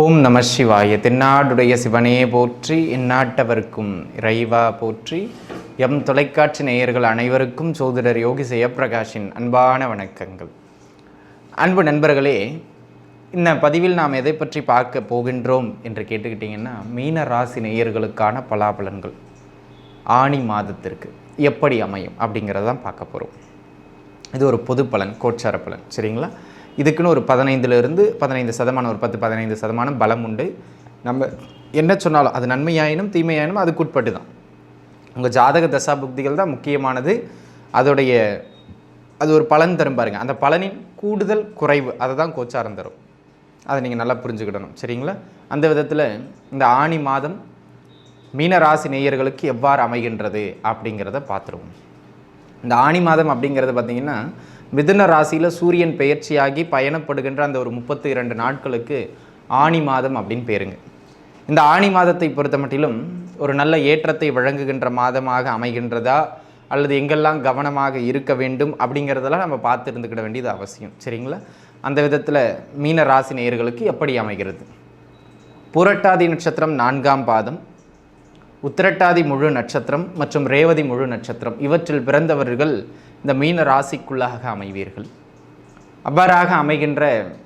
ஓம் நம சிவாய. தென்னாடுடைய சிவனையே போற்றி இந்நாட்டவர்க்கும் இறைவா போற்றி. எம் தொலைக்காட்சி நேயர்கள் அனைவருக்கும் சோதரர் யோகி ஜெயப்பிரகாஷின் அன்பான வணக்கங்கள். அன்பு நண்பர்களே இந்த பதிவில் நாம் எதை பற்றி பார்க்க போகின்றோம் என்று கேட்டுக்கிட்டிங்கன்னா மீன ராசி நேயர்களுக்கான பலாபலன்கள். ஆணி மாதத்திற்கு எப்படி அமையும் அப்படிங்கிறதான் பார்க்க போகிறோம் இது ஒரு பொது பலன் கோச்சார பலன் சரிங்களா? இதுக்குன்னு ஒரு பதினைந்துலேருந்து பதினைந்து சதமானம் ஒரு பத்து பதினைந்து சதமானம் பலம் உண்டு. நம்ம என்ன சொன்னாலும் அது நன்மையாயினும் தீமையாயினும் அதுக்கு உட்பட்டு தான். உங்கள் ஜாதக தசா புக்திகள் தான் முக்கியமானது. அதோடைய அது ஒரு பலன் தரும் பாருங்கள் அந்த பலனின் கூடுதல் குறைவு அதை தான் கோச்சாரம் தரும். அதை நீங்கள் நல்லா புரிஞ்சுக்கிடணும். சரிங்களா? அந்த விதத்தில் இந்த ஆணி மாதம் மீன ராசி நேயர்களுக்கு எவ்வாறு அமைகின்றது அப்படிங்கிறத பார்த்துருவோம். இந்த ஆணி மாதம் அப்படிங்கிறது பார்த்தீங்கன்னா மிதுன ராசியில் சூரியன் பெயர்ச்சியாகி பயணப்படுகின்ற அந்த ஒரு முப்பத்தி இரண்டு நாட்களுக்கு ஆணி மாதம் அப்படின்னு பேருங்க. இந்த ஆணி மாதத்தை பொறுத்த மட்டிலும் ஒரு நல்ல ஏற்றத்தை வழங்குகின்ற மாதமாக அமைகின்றதா அல்லது எங்கெல்லாம் கவனமாக இருக்க வேண்டும் அப்படிங்கிறதெல்லாம் நம்ம பார்த்து இருந்துக்கிட வேண்டியது அவசியம். சரிங்களா? அந்த விதத்தில் மீன ராசி நேயர்களுக்கு எப்படி அமைகிறது? புரட்டாதி நட்சத்திரம் நான்காம் பாதம் உத்திரட்டாதி முழு நட்சத்திரம் மற்றும் ரேவதி முழு நட்சத்திரம் இவற்றில் பிறந்தவர்கள் இந்த மீன ராசிக்குள்ளாக அமைவீர்கள். அவ்வாறாக அமைகின்ற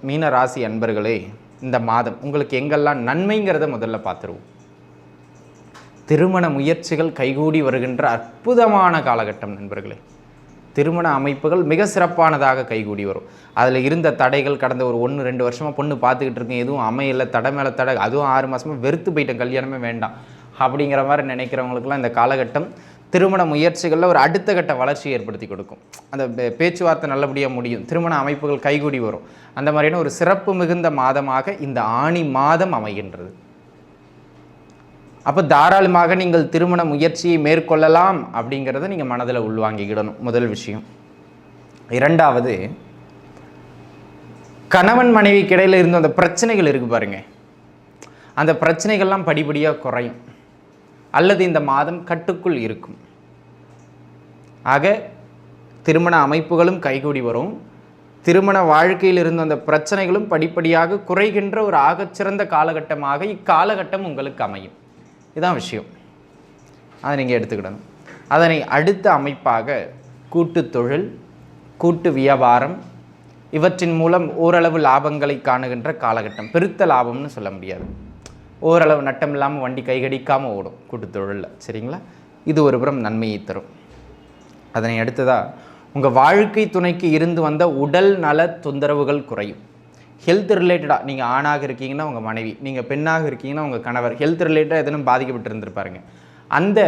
மீன ராசி அன்பர்களே இந்த மாதம் உங்களுக்கு எங்கெல்லாம் நன்மைங்கிறத முதல்ல பார்த்துருவோம். திருமண முயற்சிகள் கைகூடி வருகின்ற அற்புதமான காலகட்டம் நண்பர்களே. திருமண அமைப்புகள் மிக சிறப்பானதாக கைகூடி வரும். அதில் இருந்த தடைகள் கடந்த ஒரு ஒன்று ரெண்டு வருஷமாக பொண்ணு பார்த்துக்கிட்டு இருக்கேன். எதுவும் அமையலை தடை மேலே தடை அதுவும் ஆறு மாதமாக வெறுத்து போயிட்டேன். கல்யாணமே வேண்டாம். அப்படிங்கிற மாதிரி நினைக்கிறவங்களுக்குலாம் இந்த காலகட்டம் திருமண முயற்சிகளில் ஒரு அடுத்த கட்ட வளர்ச்சி ஏற்படுத்தி கொடுக்கும். அந்த பேச்சுவார்த்தை நல்லபடியாக முடியும். திருமண அமைப்புகள் கைகூடி வரும். அந்த மாதிரியான ஒரு சிறப்பு மிகுந்த மாதமாக இந்த ஆணி மாதம் அமைகின்றது. அப்போ தாராளமாக நீங்கள் திருமண முயற்சியை மேற்கொள்ளலாம் அப்படிங்கிறத நீங்கள் மனதில் உள்வாங்கிக்கிடணும். முதல் விஷயம். இரண்டாவது கணவன் மனைவிக்கு இடையில் இருந்த அந்த பிரச்சனைகள் இருக்கு பாருங்க. அந்த பிரச்சனைகள்லாம் படிப்படியாக குறையும். அல்லது இந்த மாதம் கட்டுக்குள் இருக்கும். ஆக திருமண அமைப்புகளும் கைகூடி வரும். திருமண வாழ்க்கையில் இருந்த அந்த பிரச்சனைகளும் படிப்படியாக குறைகின்ற ஒரு ஆகச்சிறந்த காலகட்டமாக இக்காலகட்டம் உங்களுக்கு அமையும். இதுதான் விஷயம். அதை நீங்கள் எடுத்துக்கிடணும். அதனை அடுத்த அமைப்பாக கூட்டு தொழில் கூட்டு வியாபாரம் இவற்றின் மூலம் ஓரளவு லாபங்களை காணுகின்ற காலகட்டம். பெருத்த லாபம்னு சொல்ல முடியாது. ஓரளவு நட்டம் இல்லாமல் வண்டி கைகடிக்காமல் ஓடும் கூட்டுத் தொழிலில். சரிங்களா? இது ஒரு புறம் நன்மையை தரும். அதனை அடுத்ததாக உங்கள் வாழ்க்கை துணைக்கு இருந்து வந்த உடல் நல தொந்தரவுகள் குறையும். ஹெல்த் ரிலேட்டடாக நீங்கள் ஆணாக இருக்கீங்கன்னா உங்கள் மனைவி நீங்கள் பெண்ணாக இருக்கீங்கன்னா உங்கள் கணவர் ஹெல்த் ரிலேட்டடாக எதனும் பாதிக்கப்பட்டு இருந்திருப்பாருங்க அந்த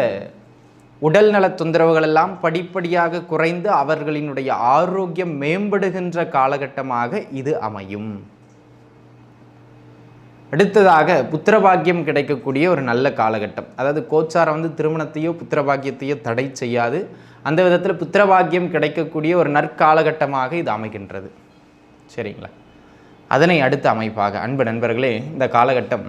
உடல் நல தொந்தரவுகள் எல்லாம் படிப்படியாக குறைந்து அவர்களினுடைய ஆரோக்கியம் மேம்படுகின்ற காலகட்டமாக இது அமையும். அடுத்ததாக புத்திரபாக்கியம் கிடைக்கக்கூடிய ஒரு நல்ல காலகட்டம். அதாவது கோச்சாரம் வந்து திருமணத்தையோ புத்திரபாக்கியத்தையோ தடை செய்யாது. அந்த விதத்தில் புத்திரபாக்கியம் கிடைக்கக்கூடிய ஒரு நற்காலகட்டமாக இது அமைகின்றது. சரிங்களா? அதனை அடுத்த அமைப்பாக. அன்பு நண்பர்களே இந்த காலகட்டம்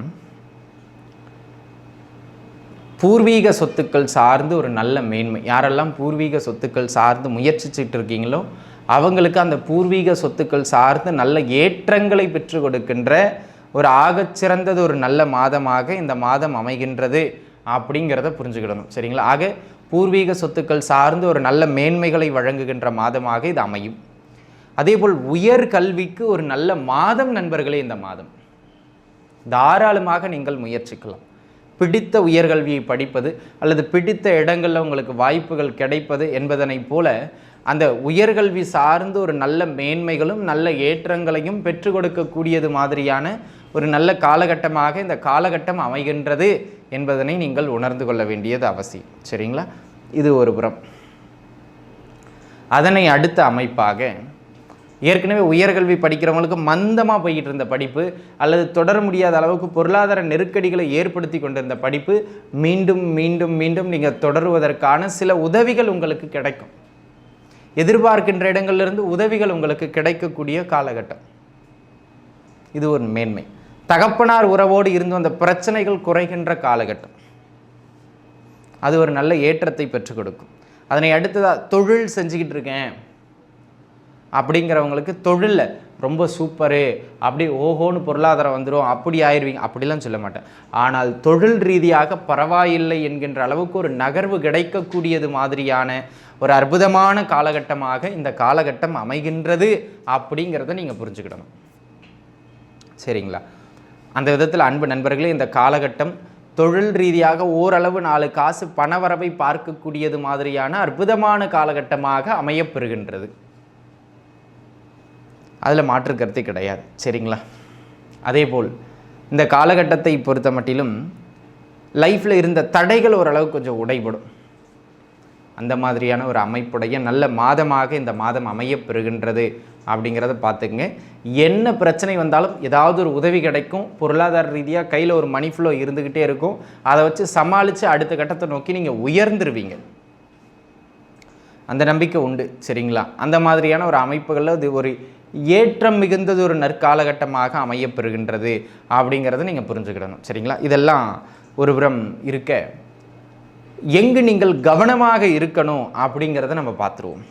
பூர்வீக சொத்துக்கள் சார்ந்து ஒரு நல்ல மேன்மை. யாரெல்லாம் பூர்வீக சொத்துக்கள் சார்ந்து முயற்சிச்சுட்டு இருக்கீங்களோ அவங்களுக்கு அந்த பூர்வீக சொத்துக்கள் சார்ந்து நல்ல ஏற்றங்களை பெற்று கொடுக்கின்ற ஒரு ஆகச்சிறந்தது ஒரு நல்ல மாதமாக இந்த மாதம் அமைகின்றது அப்படிங்கிறத புரிஞ்சுக்கிடணும். சரிங்களா? ஆக பூர்வீக சொத்துக்கள் சார்ந்து ஒரு நல்ல மேன்மைகளை வழங்குகின்ற மாதமாக இது அமையும். அதேபோல் உயர் கல்விக்கு ஒரு நல்ல மாதம் நண்பர்களே இந்த மாதம். தாராளமாக நீங்கள் முயற்சிக்கலாம். பிடித்த உயர்கல்வியை படிப்பது அல்லது பிடித்த இடங்களில் உங்களுக்கு வாய்ப்புகள் கிடைப்பது என்பதனைப் போல அந்த உயர்கல்வி சார்ந்து ஒரு நல்ல மேன்மைகளும் நல்ல ஏற்றங்களையும் பெற்றுக் கொடுக்கக்கூடியது மாதிரியான ஒரு நல்ல காலகட்டமாக இந்த காலகட்டம் அமைகின்றது என்பதனை நீங்கள் உணர்ந்து கொள்ள வேண்டியது அவசியம். சரிங்களா? இது ஒரு புறம். அதனை அடுத்த அமைப்பாக ஏற்கனவே உயர்கல்வி படிக்கிறவங்களுக்கு மந்தமாக போய்கிட்டு இருந்த படிப்பு அல்லது தொடர முடியாத அளவுக்கு பொருளாதார நெருக்கடிகளை ஏற்படுத்தி கொண்டிருந்த படிப்பு மீண்டும் மீண்டும் மீண்டும் நீங்கள் தொடருவதற்கான சில உதவிகள் உங்களுக்கு கிடைக்கும். எதிர்பார்க்கின்ற இடங்களிலிருந்து உதவிகள் உங்களுக்கு கிடைக்கக்கூடிய காலகட்டம். இது ஒரு மேன்மை. தகப்பனார் உறவோடு இருந்து வந்த பிரச்சனைகள் குறைகின்ற காலகட்டம். அது ஒரு நல்ல ஏற்றத்தை பெற்றுக் கொடுக்கும். அதனை அடுத்ததாக தொழில் செஞ்சுக்கிட்டு இருக்கேன். அப்படிங்கிறவங்களுக்கு தொழிலில் ரொம்ப சூப்பரு அப்படி ஓஹோன்னு பொருளாதாரம் வந்துடும் அப்படி ஆயிடுவீங்க அப்படிலாம் சொல்ல மாட்டேன். ஆனால் தொழில் ரீதியாக பரவாயில்லை என்கின்ற அளவுக்கு ஒரு நகர்வு கிடைக்கக்கூடியது மாதிரியான ஒரு அற்புதமான காலகட்டமாக இந்த காலகட்டம் அமைகின்றது அப்படிங்கிறத நீங்கள் புரிஞ்சுக்கிடணும். சரிங்களா? அந்த விதத்தில் அன்பு நண்பர்களே இந்த காலகட்டம் தொழில் ரீதியாக ஓரளவு நாலு காசு பணவரவை பார்க்கக்கூடியது மாதிரியான அற்புதமான காலகட்டமாக அமையப்பெறுகின்றது. அதில் மாற்று கருத்து கிடையாது. சரிங்களா? அதேபோல் இந்த காலகட்டத்தை பொறுத்த மட்டிலும் லைஃப்பில் இருந்த தடைகள் ஓரளவு கொஞ்சம் உடைபடும். அந்த மாதிரியான ஒரு அமைப்புடைய நல்ல மாதமாக இந்த மாதம் அமையப் பெறுகின்றது அப்படிங்கிறத பார்த்துக்குங்க. என்ன பிரச்சனை வந்தாலும் ஏதாவது ஒரு உதவி கிடைக்கும். பொருளாதார ரீதியாக கையில் ஒரு மணி ஃப்ளோ இருந்துக்கிட்டே இருக்கும். அதை வச்சு சமாளித்து அடுத்த கட்டத்தை நோக்கி நீங்கள் உயர்ந்துருவீங்க. அந்த நம்பிக்கை உண்டு சரிங்களா? அந்த மாதிரியான ஒரு அமைப்புகளில் இது ஒரு ஏற்றம் மிகுந்தது ஒரு நற்காலகட்டமாக அமையப்பெறுகின்றது அப்படிங்கிறத நீங்கள் புரிஞ்சுக்கிடணும் சரிங்களா? இதெல்லாம் ஒருபுறம் இருக்க. எங்கு நீங்கள் கவனமாக இருக்கணும் அப்படிங்கிறத நம்ம பார்த்துருவோம்.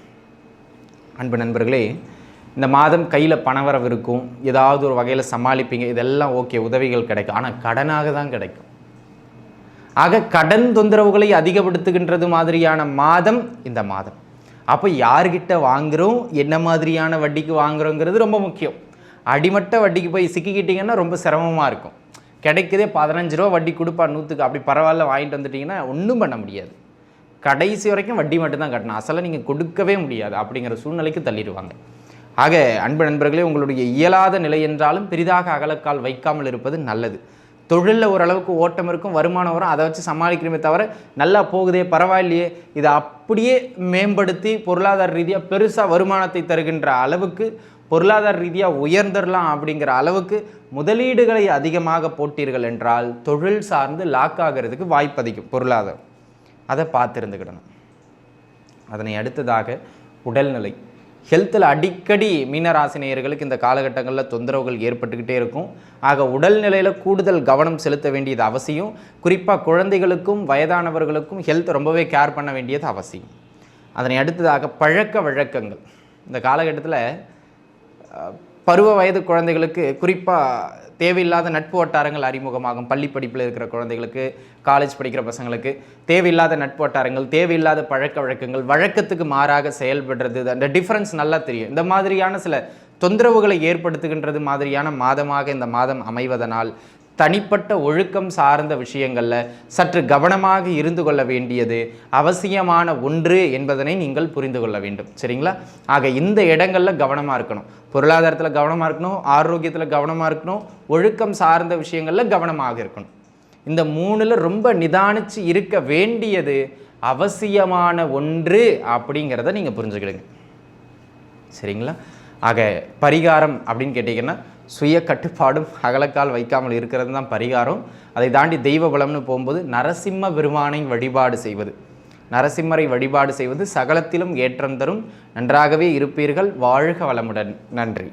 அன்பு நண்பர்களே இந்த மாதம் கையில் பணவரவு இருக்கும். ஏதாவது ஒரு வகையில் சமாளிப்பீங்க. இதெல்லாம் ஓகே உதவிகள் கிடைக்கும். ஆனால் கடனாக தான் கிடைக்கும். ஆக கடன் தொந்தரவுகளை அதிகப்படுத்துகின்றது மாதிரியான மாதம் இந்த மாதம். அப்போ யார்கிட்ட வாங்குகிறோம் என்ன மாதிரியான வட்டிக்கு வாங்குறோங்கிறது ரொம்ப முக்கியம். அடிமட்ட வட்டிக்கு போய் சிக்கிக்கிட்டிங்கன்னா ரொம்ப சிரமமாக இருக்கும். கிடைக்கிறதே பதினஞ்சு ரூபா வட்டி கொடுப்பா நூற்றுக்கு அப்படி பரவாயில்ல வாங்கிட்டு வந்துட்டிங்கன்னா ஒன்றும் பண்ண முடியாது. கடைசி வரைக்கும் வட்டி மட்டும்தான் கட்டணும். அசலை நீங்கள் கொடுக்கவே முடியாது அப்படிங்கிற சூழ்நிலைக்கு தள்ளிடுவாங்க. ஆக அன்பு நண்பர்களே உங்களுடைய இயலாத நிலை என்றாலும் பெரிதாக அகலக்கால் வைக்காமல் இருப்பது நல்லது. தொழிலில் ஓரளவுக்கு ஓட்டம் இருக்கும் வருமானம் வரும் அதை வச்சு சமாளிக்கிறமே தவிர நல்லா போகுதே பரவாயில்லையே இதை அப்படியே மேம்படுத்தி பொருளாதார ரீதியாக பெருசாக வருமானத்தை தருகின்ற அளவுக்கு பொருளாதார ரீதியாக உயர்ந்துடலாம் அப்படிங்கிற அளவுக்கு முதலீடுகளை அதிகமாக போட்டீர்கள் என்றால் தொழில் சார்ந்து லாக் ஆகிறதுக்கு வாய்ப்பு அதிகம் பொருளாதாரம். அதை பார்த்துருந்துக்கிடணும். அதனை அடுத்ததாக உடல்நிலை. ஹெல்த்தில் அடிக்கடி மீனராசினியர்களுக்கு இந்த காலகட்டங்களில் தொந்தரவுகள் ஏற்பட்டுக்கிட்டே இருக்கும். ஆக உடல்நிலையில் கூடுதல் கவனம் செலுத்த வேண்டியது அவசியம். குறிப்பாக குழந்தைகளுக்கும் வயதானவர்களுக்கும் ஹெல்த் ரொம்பவே கேர் பண்ண வேண்டியது அவசியம். அதனை அடுத்ததாக பழக்க வழக்கங்கள். இந்த காலகட்டத்தில் பருவ வயது குழந்தைகளுக்கு குறிப்பாக தேவையில்லாத நட்பு வட்டாரங்கள் அறிமுகமாகும். பள்ளி படிப்பில் இருக்கிற குழந்தைகளுக்கு காலேஜ் படிக்கிற பசங்களுக்கு தேவையில்லாத நட்பு வட்டாரங்கள் தேவையில்லாத பழக்க வழக்கங்கள் வழக்கத்துக்கு மாறாக செயல்படுறது அந்த டிஃப்ரென்ஸ் நல்லா தெரியும். இந்த மாதிரியான சில தொந்தரவுகளை ஏற்படுத்துகின்றது மாதிரியான மாதமாக இந்த மாதம் அமைவதனால் தனிப்பட்ட ஒழுக்கம் சார்ந்த விஷயங்களில் சற்று கவனமாக இருந்து கொள்ள வேண்டியது அவசியமான ஒன்று என்பதனை நீங்கள் புரிந்து கொள்ள வேண்டும். சரிங்களா? ஆக இந்த இடங்களில் கவனமாக இருக்கணும். பொருளாதாரத்தில் கவனமாக இருக்கணும். ஆரோக்கியத்தில் கவனமாக இருக்கணும். ஒழுக்கம் சார்ந்த விஷயங்களில் கவனமாக இருக்கணும். இந்த மூணில் ரொம்ப நிதானிச்சு இருக்க வேண்டியது அவசியமான ஒன்று அப்படிங்கிறத நீங்கள் புரிஞ்சுக்கிடுங்க. சரிங்களா? ஆக பரிகாரம் அப்படின்னு கேட்டிங்கன்னா சுய கட்டுப்பாடும் அகலக்கால் வைக்காமல் இருக்கிறது தான் பரிகாரம். அதை தாண்டி தெய்வ பலம்னு போகும்போது நரசிம்ம பெருமானை வழிபாடு செய்வது. நரசிம்மரை வழிபாடு செய்வது சகலத்திலும் ஏற்றம் தரும். நன்றாகவே இருப்பீர்கள். வாழ்க வளமுடன். நன்றி.